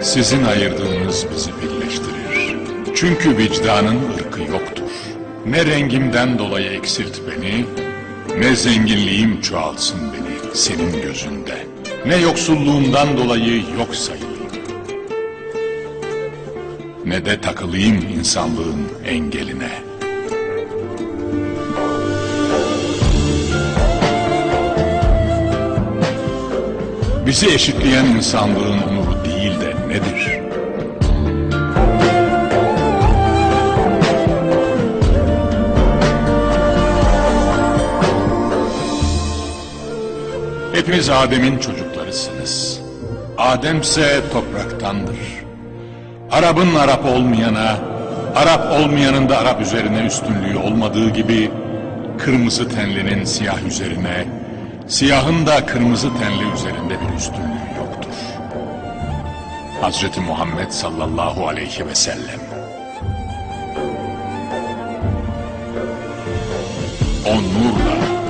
Sizin ayırdığınız bizi birleştirir. Çünkü vicdanın ırkı yoktur. Ne rengimden dolayı eksilt beni, ne zenginliğim çoğalsın beni senin gözünde. Ne yoksulluğumdan dolayı yok sayılayım. Ne de takılayım insanlığın engeline. Bizi eşitleyen insanlığın onuru değil de nedir? Hepiniz Adem'in çocuklarısınız. Ademse topraktandır. Arap'ın Arap olmayana, Arap olmayanın da Arap üzerine üstünlüğü olmadığı gibi, kırmızı tenlinin siyah üzerine, siyahın da kırmızı tenli üzerinde bir üstünlüğü yoktur. Hazreti Muhammed sallallahu aleyhi ve sellem. O nurla